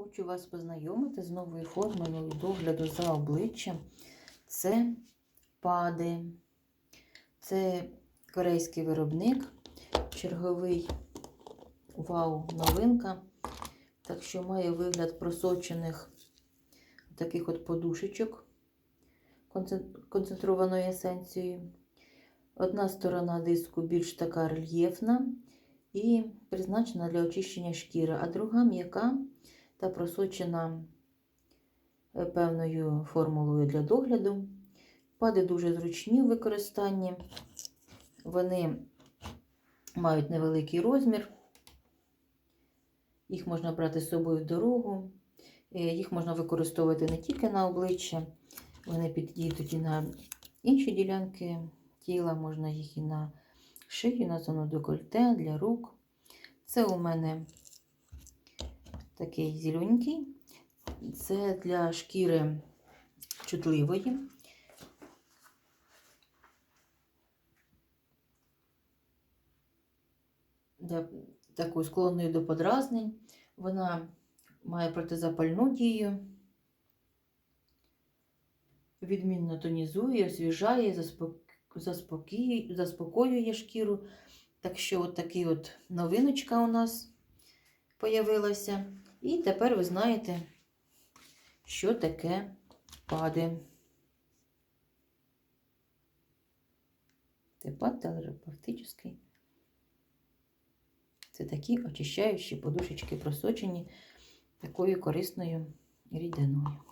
Хочу вас познайомити з новою формулою догляду за обличчям. Це пади. Це корейський виробник, черговий вау-новинка. Так що має вигляд просочених таких от подушечок концен- концентрованою есенцією. Одна сторона диску більш така рельєфна і призначена для очищення шкіри, а друга м'яка та просочена е, певною формулою для догляду. Пади дуже зручні в використанні. Вони мають невеликий розмір. Їх можна брати з собою в дорогу. Е, Їх можна використовувати не тільки на обличчя, вони підійдуть і на інші ділянки тіла, можна їх і на шию, на зону декольте, для рук. Це у мене такий зеленький. Це для шкіри чутливої. Для такої склонної до подразнень. Вона має протизапальну дію, відмінно тонізує, освіжає, заспокоює, заспокоює шкіру. Так що, от такий от новиночка у нас появилася. І тепер ви знаєте, що таке пади. Це пад терапевтичний. Це такі очищаючі подушечки, просочені такою корисною рідиною.